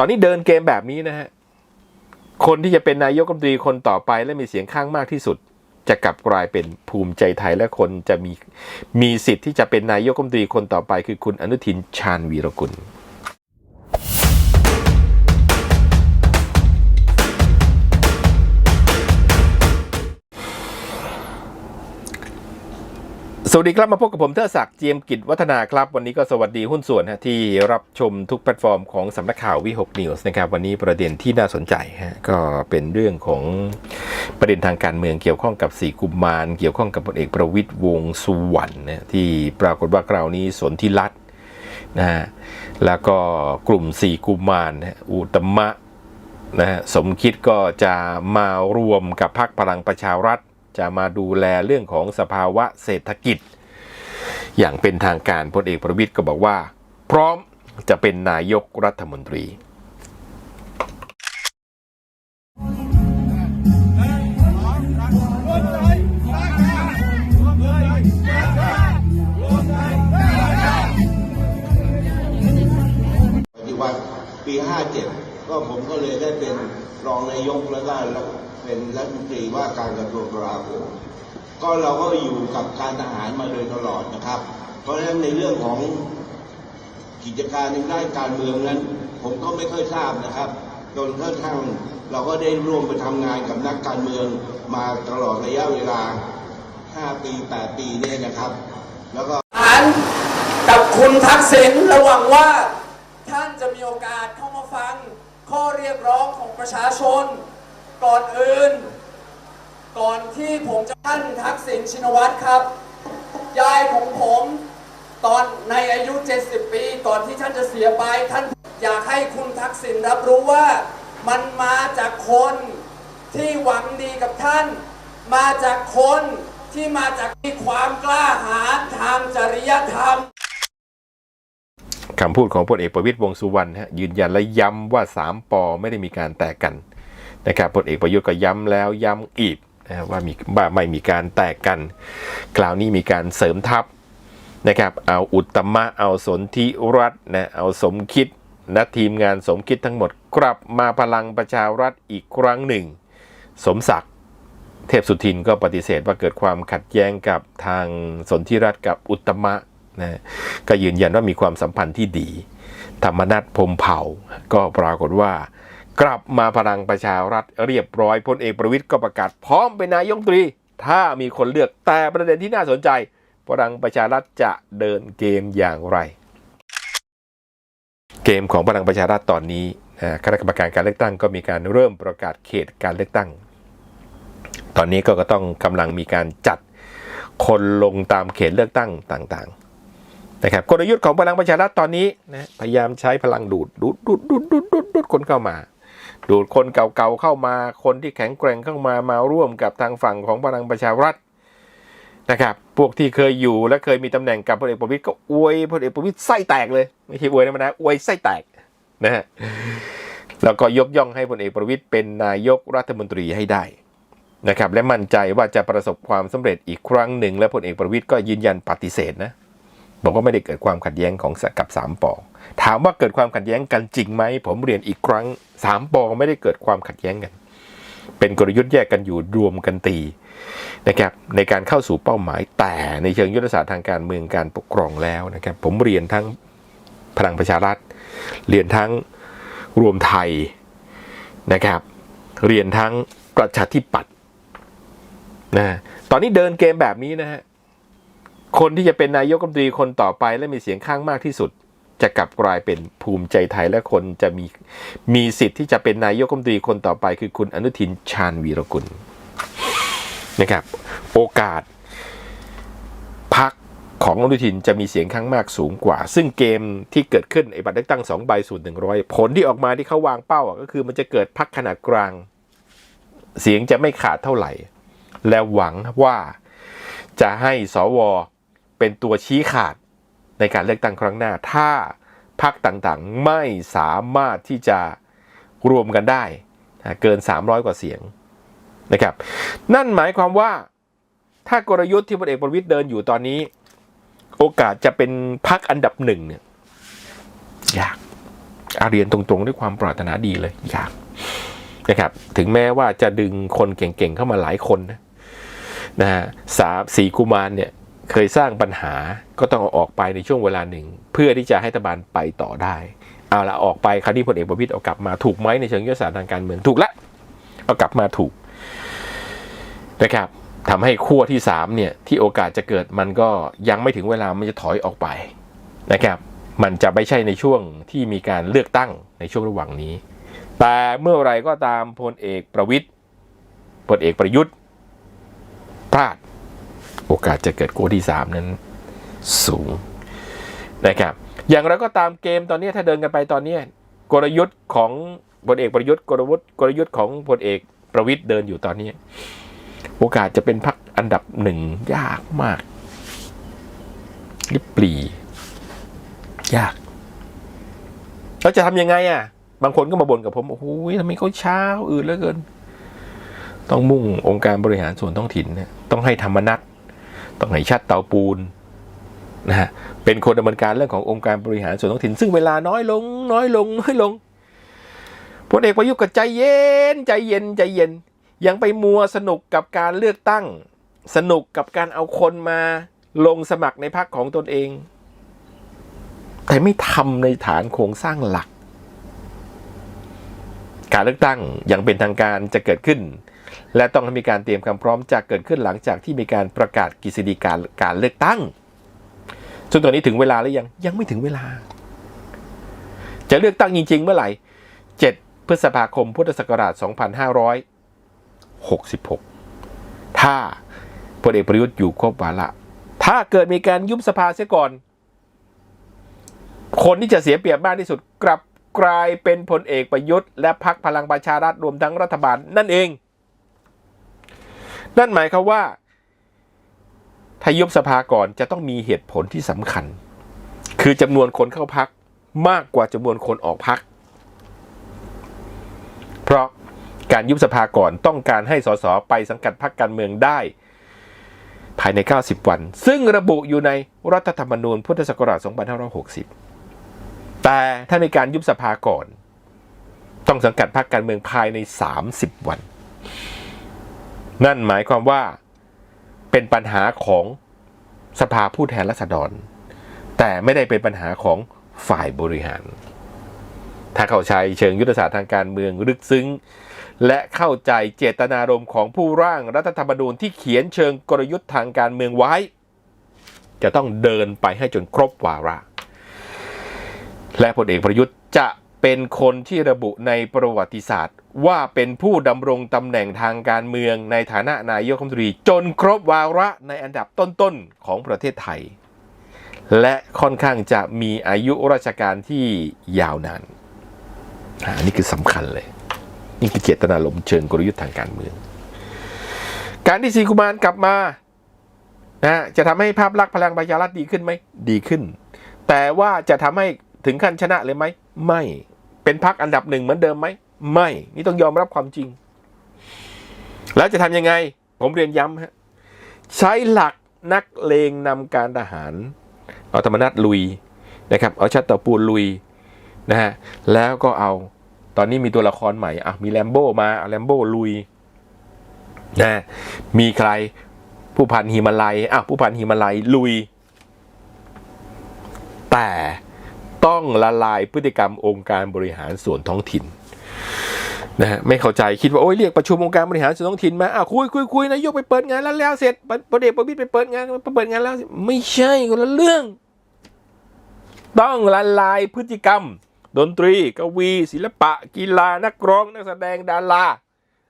ตอนนี้เดินเกมแบบนี้นะฮะ คนที่จะเป็นนายกรัฐมนตรีคนต่อไปและมีเสียงข้างมากที่สุด จะกลับกลายเป็นภูมิใจไทยและคนจะมีมีสิทธิ์ที่จะเป็นนายกรัฐมนตรีคนต่อไป คือคุณอนุทินชาญวีรกุล สวัสดีครับ มาพบกับผมเทอศักดิ์เจียมกิจวัฒนาครับ วันนี้ก็สวัสดีหุ้นส่วนฮะที่รับชมทุกแพลตฟอร์มของสำนักข่าววิหกนิวส์นะครับวันนี้ประเด็นที่น่าสนใจก็เป็นเรื่องของประเด็นทางการเมืองเกี่ยวข้องกับสีกุมมารเกี่ยวข้องกับพลเอกประวิตยวงสุวรรณนะที่ปรากฏว่าคราวนี้สนธิรัตน์นะฮะแล้วก็กลุ่มสี่กุมารอุตมะนะฮะสมคิดก็จะมารวมกับพรรคพลังประชารัฐ จะมาดูแลเรื่องของสภาวะเศรษฐกิจ อย่างเป็นทางการพลเอกประวิตยก็บอกว่า พร้อมจะเป็นนายกรัฐมนตรีปัจจุบันปี 57 ก็ผมก็เลยได้เป็นรองนายกแล้วก็ เป็นรัฐมนตรีว่าการกระทรวงกลาโหมก็เราก็อยู่กับการทหารมาโดยตลอดนะครับ เพราะฉะนั้นในเรื่องของกิจการในด้านการเมืองนั้น ผมก็ไม่ค่อยทราบนะครับจนกระทั่งเราก็ได้ร่วมไปทำงานกับนักการเมืองมาตลอดระยะเวลา 5 ปี 8 ปีเนี่ยนะครับ แล้วก็ฐานกับคุณทักษิณระหวังว่าท่านจะมีโอกาสเข้ามาฟังข้อเรียกร้องของประชาชน ก่อนอื่น ก่อนที่ผมจะท่านทักษิณชินวัตรครับ ยายของผมตอนในอายุ 70 ปี ก่อนที่ท่านจะเสียไป ท่านอยากให้คุณทักษิณรับรู้ว่ามันมาจากคนที่หวังดีกับท่าน มาจากคนที่มาจากมีความกล้าหาญทางจริยธรรมคำพูดของพลเอกประวิตยวงสุวรรณฮะยืนยันและย้ำว่าสามปอไม่ได้มีการแตกกัน นะครับพลเอกประยุทธ์ก็ย้ำแล้วย้ำอีกนะว่ามีว่าไม่มีการแตกกัน คราวนี้มีการเสริมทัพนะครับเอาอุตมะเอาสนธิรัตนะเอาสมคิดและทีมงานสมคิดทั้งหมดกลับมาพลังประชารัฐอีกครั้งหนึ่ง สมศักดิ์เทพสุทินก็ปฏิเสธว่าเกิดความขัดแย้งกับทางสนธิรัตกับอุตมะนะก็ยืนยันว่ามีความสัมพันธ์ที่ดี ธรรมนัฐพรมเผ่าก็ปรากฏว่า กลับมาพลังประชารัฐเรียบร้อยพลเอกประวิตยก็ประกาศพร้อมเป็นนายกตรี ถ้ามีคนเลือกแต่ประเด็นที่น่าสนใจพลังประชารัฐจะเดินเกมอย่างไร เกมของพลังประชารัฐตอนนี้คณะกรรมการการเลือกตั้งก็มีการเริ่มประกาศเขตการเลือกตั้ง ตอนนี้ก็ต้องกำลังมีการจัดคนลงตามเขตเลือกตั้งต่างๆนะครับกลยุทธ์ของพลังประชารัฐตอนนี้นะพยายามใช้พลังดูดดูดดูดดูดดูดดูดคนเข้ามา ดูดคนเก่าๆเข้ามาคนที่แข็งแกร่งเข้ามามาร่วมกับทางฝั่งของพลังประชารัฐนะครับ พวกที่เคยอยู่และเคยมีตำแหน่งกับพลเอกประวิตยก็อวยพลเอกประวิตยไส้แตกเลย ไม่ใช่อวยธรรมดาอวยไส้แตกนะฮะแล้วก็ยกย่องให้พลเอกประวิตยเป็นนายกรัฐมนตรีให้ได้นะครับและมั่นใจว่าจะประสบความสำเร็จอีกครั้งหนึ่ง และพลเอกประวิตยก็ยืนยันปฏิเสธนะบอกว่าไม่ได้เกิดความขัดแย้งของกับสามปอ ถามว่าเกิดความขัดแย้งกันจริงไหม ผมเรียนอีกครั้งสามปอไม่ได้เกิดความขัดแย้งกัน เป็นกลยุทธ์แยกกันอยู่รวมกันตีนะครับในการเข้าสู่เป้าหมายแต่ในเชิงยุทธศาสตร์ทางการเมืองการปกครองแล้วนะครับ ผมเรียนทั้งพลังประชารัฐ เรียนทั้งรวมไทยนะครับ เรียนทั้งประชาธิปัตย์นะฮะตอนนี้เดินเกมแบบนี้นะฮะคนที่จะเป็นนายกรัฐมนตรีคนต่อไปและมีเสียงข้างมากที่สุด จะกลับกลายเป็นภูมิใจไทยและคนจะมีมีสิทธิ์ที่จะเป็นนายกรัฐมนตรีคนต่อไปคือคุณอนุทินชาญวีรกุลนะครับ โอกาสพักของอนุทินจะมีเสียงข้างมากสูงกว่า ซึ่งเกมที่เกิดขึ้นไอ้บัตรเลือกตั้งสองใบสูตรหนึ่งร้อยผลที่ออกมาที่เขาวางเป้าก็คือมันจะเกิดพักขนาดกลาง เสียงจะไม่ขาดเท่าไหร่ และหวังว่าจะให้สวเป็นตัวชี้ขาด ในการเลือกตั้งครั้งหน้า ถ้าพรรคต่างๆ ไม่สามารถที่จะรวมกันได้เกิน 300 กว่าเสียงนะครับ นั่นหมายความว่าถ้ากลยุทธ์ที่พลเอกประวิตยเดินอยู่ตอนนี้ โอกาสจะเป็นพรรคอันดับหนึ่งเนี่ยยากอาเรียนตรงๆ ด้วยความปรารถนาดีเลยยากนะครับ ถึงแม้ว่าจะดึงคนเก่งๆเข้ามาหลายคนนะนะฮะสามสี่กุมารเนี่ย เคยสร้างปัญหาก็ต้องเอาออกไปในช่วงเวลาหนึ่ง เพื่อที่จะให้รัฐบาลไปต่อได้ เอาละออกไปคราวนี้พลเอกประวิตยเอากลับมาถูกไหมในเชิงยุทธศาสตร์ทางการเมืองถูกละเอากลับมาถูกนะครับทำให้ขั้วที่สามเนี่ยที่โอกาสจะเกิดมันก็ยังไม่ถึงเวลามันจะถอยออกไปนะครับมันจะไม่ใช่ในช่วงที่มีการเลือกตั้งในช่วงระหว่างนี้ แต่เมื่อไรก็ตามพลเอกประวิตยพลเอกประยุทธ์พลาด โอกาสจะเกิดขั้วที่สามนั้นสูงนะครับ อย่างไรก็ตามเกมตอนนี้ถ้าเดินกันไปตอนนี้กลยุทธ์ของพลเอกประยุทธ์กลยุทธ์กลยุทธ์ของพลเอกประวิตยเดินอยู่ตอนนี้ โอกาสจะเป็นพักอันดับหนึ่งยากมากลิบปลียากเราจะทำยังไงอะ บางคนก็มาบ่นกับผมโอ้โหทำไมเขาช้าอื่นเหลือเกิน ต้องมุ่งองค์การบริหารส่วนท้องถิ่นเนี่ยต้องให้ธรรมนัต ต้องให้ชัดเตาปูนนะฮะเป็นคนดำเนินการเรื่องขององค์การบริหารส่วนท้องถิ่น ซึ่งเวลาน้อยลง น้อยลง น้อยลงพลเอกประยุทธ์ก็ใจเย็น ใจเย็น ใจเย็น ยังไปมัวสนุกกับการเลือกตั้ง สนุกกับการเอาคนมาลงสมัครในพรรคของตนเอง แต่ไม่ทำในฐานโครงสร้างหลัก การเลือกตั้งอย่างเป็นทางการจะเกิดขึ้น และต้องมีการเตรียมความพร้อมจะเกิดขึ้นหลังจากที่มีการประกาศกฤษฎีกาการเลือกตั้งซึ่งตอนนี้ถึงเวลาหรือยังยังไม่ถึงเวลา จะเลือกตั้งจริง ๆ เมื่อไหร่ 7 พฤษภาคมพุทธศักราช 2566 ถ้าพลเอกประยุทธ์อยู่ครบวาระถ้าเกิดมีการยุบสภาเสียก่อน คนที่จะเสียเปรียบมากที่สุดกลับกลายเป็นพลเอกประยุทธ์และพักพลังประชารัฐรวมทั้งรัฐบาลนั่นเอง นั่นหมายความว่า ถ้ายุบสภาก่อนจะต้องมีเหตุผลที่สำคัญ คือจำนวนคนเข้าพักมากกว่าจำนวนคนออกพัก เพราะการยุบสภาก่อนต้องการให้สสไปสังกัดพรรคการเมืองได้ ภายใน 90 วัน ซึ่งระบุอยู่ในรัฐธรรมนูญพุทธศักราช 2560 แต่ถ้าในการยุบสภาก่อน ต้องสังกัดพรรคการเมืองภายใน 30 วัน นั่นหมายความว่าเป็นปัญหาของสภาผู้แทนราษฎร แต่ไม่ได้เป็นปัญหาของฝ่ายบริหาร ถ้าเข้าใจเชิงยุทธศาสตร์ทางการเมืองลึกซึ้ง และเข้าใจเจตนารมณ์ของผู้ร่างรัฐธรรมนูญที่เขียนเชิงกลยุทธ์ทางการเมืองไว้ จะต้องเดินไปให้จนครบวาระ และพลเอกประยุทธ์จะ เป็นคนที่ระบุในประวัติศาสตร์ ว่าเป็นผู้ดำรงตำแหน่งทางการเมืองในฐานะนายกรัฐมนตรี จนครบวาระในอันดับต้นๆของประเทศไทย และค่อนข้างจะมีอายุราชการที่ยาวนานอันนี้คือสำคัญเลย นี่คือเจตนารมณ์เชิงกลยุทธ์ทางการเมือง การที่สีกุมารกลับมานะจะทำให้ภาพลักษณ์พลังประชารัฐดีขึ้นไหมดีขึ้น แต่ว่าจะทำให้ ถึงขั้นชนะเลยไหม ไม่ เป็นพักอันดับหนึ่งเหมือนเดิมไหม ไม่ นี่ต้องยอมรับความจริง แล้วจะทำยังไง ผมเรียนย้ำฮะ ใช้หลักนักเลงนำการทหาร เอาธรรมนัตลุยนะครับ เอาชัตตอปูลลุยนะฮะ แล้วก็เอา ตอนนี้มีตัวละครใหม่อะมีแลมโบ้มาเอาแลมโบ้ลุยนะมีใครผู้พันหิมาลัยอะผู้พันหิมาลัยลุย แต่ ต้องละลายพฤติกรรมองค์การบริหารส่วนท้องถิ่นนะฮะไม่เข้าใจคิดว่าโอ้ยเรียกประชุมองค์การบริหารส่วนท้องถิ่นมาอะคุยคุยคุยนายกไปเปิดงานแล้วแล้วเสร็จพลเอกประวิตยไปเปิดงานไปเปิดงานแล้วไม่ใช่คนละเรื่อง ต้องละลายพฤติกรรม ดนตรีกวี ศิลปะ กีฬานักร้องนักแสดงดารา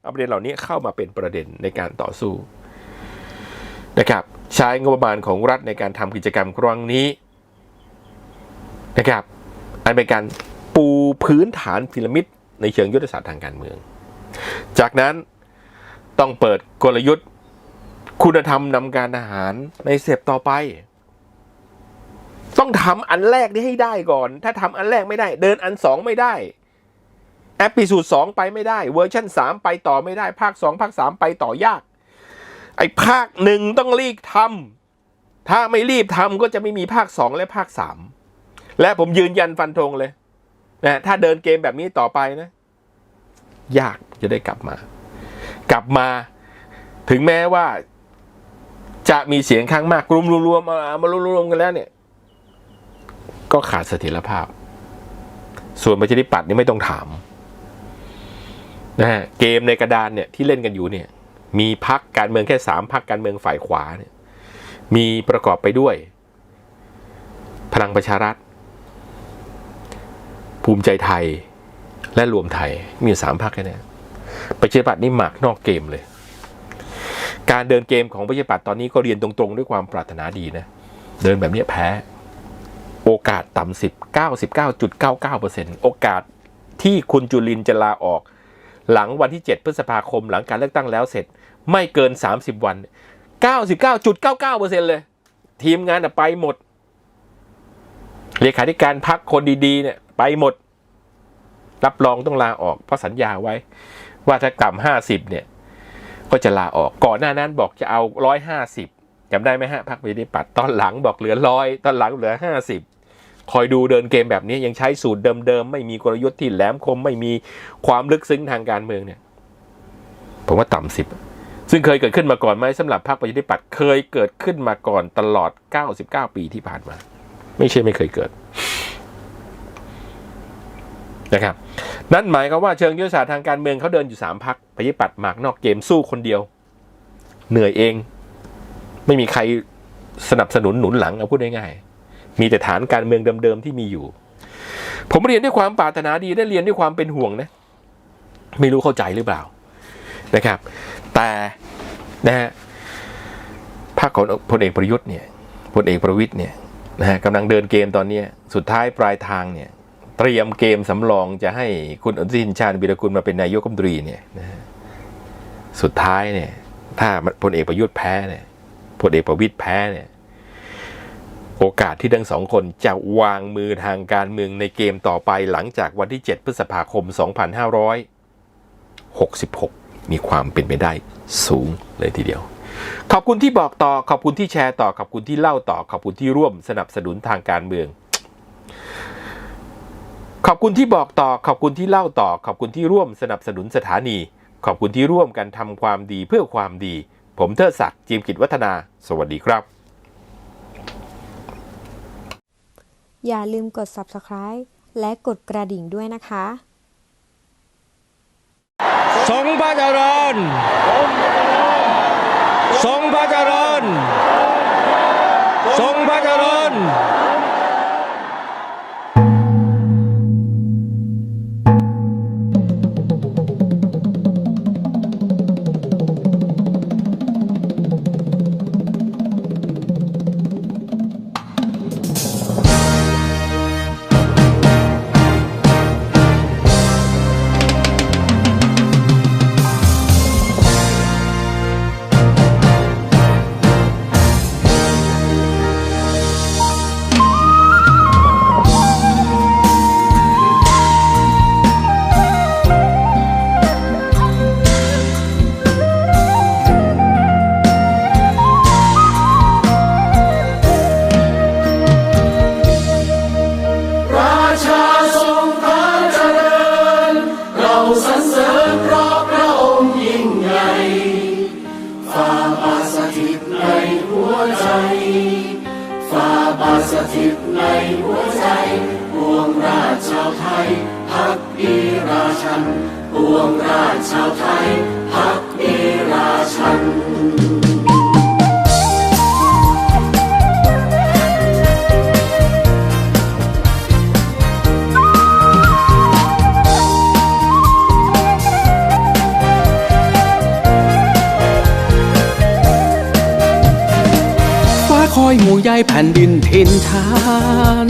เอาประเด็นเหล่านี้เข้ามาเป็นประเด็นในการต่อสู้นะครับใช้งบประมาณของรัฐในการทำกิจกรรมครั้งนี้ นะครับ อันเป็นการปูพื้นฐานพีระมิดในเชิงยุทธศาสตร์ทางการเมือง จากนั้นต้องเปิดกลยุทธ์ คุณธรรมนำการทหารในเสพต่อไป ต้องทำอันแรกนี้ให้ได้ก่อน ถ้าทำอันแรกไม่ได้ เดินอันสองไม่ได้แอปพิสูจน์สองไปไม่ได้ เวอร์ชันสามไปต่อไม่ได้ ภาคสองภาคสามไปต่อยาก ไอ้ภาคหนึ่งต้องรีบทำถ้าไม่รีบทำก็จะไม่มีภาคสองและภาคสาม และผมยืนยันฟันธงเลยนะถ้าเดินเกมแบบนี้ต่อไปนะ ยากจะได้กลับมา กลับมา ถึงแม้ว่า จะมีเสียงข้างมากรวมรวมๆมามารวมๆกันแล้วเนี่ย ก็ขาดเสถียรภาพ ส่วนประชาธิปัตย์นี่ไม่ต้องถามนะฮะเกมในกระดานเนี่ยที่เล่นกันอยู่เนี่ย มีพักการเมืองแค่สามพักการเมืองฝ่ายขวาเนี่ย มีประกอบไปด้วย พลังประชารัฐ ภูมิใจไทย และรวมไทยมีอยู่สามพักแค่นี้ประชาธิปัตย์นี่หมากนอกเกมเลย การเดินเกมของประชาธิปัตย์ตอนนี้ก็เรียนตรงๆ ด้วยความปรารถนาดีนะ เดินแบบนี้แพ้ โอกาสต่ำสิบเก้าสิบเก้าจุดเก้าเก้าเปอร์เซ็นต์โอกาสที่คุณจุลินจะลาออก หลังวันที่ 7 พฤษภาคมหลังการเลือกตั้งแล้วเสร็จ ไม่เกิน 30 วัน 99.99%เลย ทีมงานไปหมด เลขาธิการพักคนดี ๆ เนี่ย ไปหมด รับรองต้องลาออก เพราะสัญญาไว้ ว่าถ้ากลับ50เนี่ย ก็จะลาออกก่อนหน้านั้นบอกจะเอา150จำได้ไหมฮะพักประชาธิปัตตอนหลังบอกเหลือร้อยตอนหลังเหลือ50คอยดูเดินเกมแบบนี้ยังใช้สูตรเดิมๆ ไม่มีกลยุทธ์ที่แหลมคม ไม่มีความลึกซึ้งทางการเมืองเนี่ย ผมว่าต่ำสิบซึ่งเคยเกิดขึ้นมาก่อนไหมสำหรับพรรคประชาธิปัตย์เคยเกิดขึ้นมาก่อนตลอด 99 ปีที่ผ่านมา ไม่ใช่ไม่เคยเกิด นะครับนั่นหมายความว่าเชิงยุทธศาสตร์ทางการเมืองเขาเดินอยู่สามพักประชาธิปัตย์หมากนอกเกมสู้คนเดียว เหนื่อยเอง ไม่มีใครสนับสนุนหนุนหลังเอาพูดง่ายๆมีแต่ฐานการเมืองเดิมๆที่มีอยู่ ผมเรียนด้วยความปรารถนาดีได้เรียนด้วยความเป็นห่วงนะไม่รู้เข้าใจหรือเปล่านะครับ แต่นะฮะพรรคของพลเอกประยุทธ์เนี่ยพลเอกประวิตยเนี่ยนะฮะกำลังเดินเกมตอนนี้สุดท้ายปลายทางเนี่ย เตรียมเกมสำรองจะให้คุณอนุทินชาญวิรกุลมาเป็นนายกรัฐมนตรีเนี่ยนะสุดท้ายเนี่ย ถ้าพลเอกประยุทธ์แพ้เนี่ยพลเอกประวิตยแพ้เนี่ย โอกาสที่ทั้งสองคนจะวางมือทางการเมืองในเกมต่อไปหลังจากวันที่ 7 พฤษภาคม 2566 มีความเป็นไปได้สูงเลยทีเดียว ขอบคุณที่บอกต่อขอบคุณที่แชร์ต่อขอบคุณที่เล่าต่อขอบคุณที่ร่วมสนับสนุนทางการเมือง ขอบคุณที่บอกต่อ ขอบคุณที่เล่าต่อ ขอบคุณที่ร่วมสนับสนุนสถานี ขอบคุณที่ร่วมกันทำความดีเพื่อความดี ผมเทิดศักดิ์จิมกิจวัฒนา สวัสดีครับ อย่าลืมกด subscribe และกดกระดิ่งด้วยนะคะทรงพระเจริญทรงพระเจริญทรงพระเจริญ ราชชาวไทยพักดีราชันคอยหมู่ใยแผ่นดินทินทาน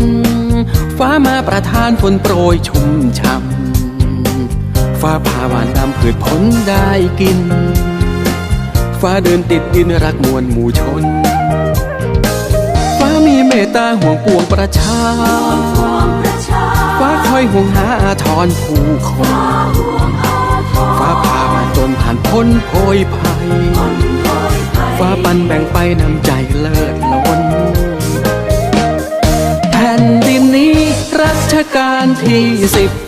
ฟ้ามาประทานฝนโปรยชุ่มช่ำ ฟ้าพาหวานนำพืชผลได้กิน ฟ้าเดินติดดินรักมวลหมู่ชน ฟ้ามีเมตตาห่วงปวงประชา ฟ้าคอยห่วงหาอาทรผู้คน ฟ้าพาผ่านตนผ่านพ้นโพยภัย ฟ้าปันแบ่งไปนำใจเลิศล้นแผ่นดินนี้รัชกาลที่สิบ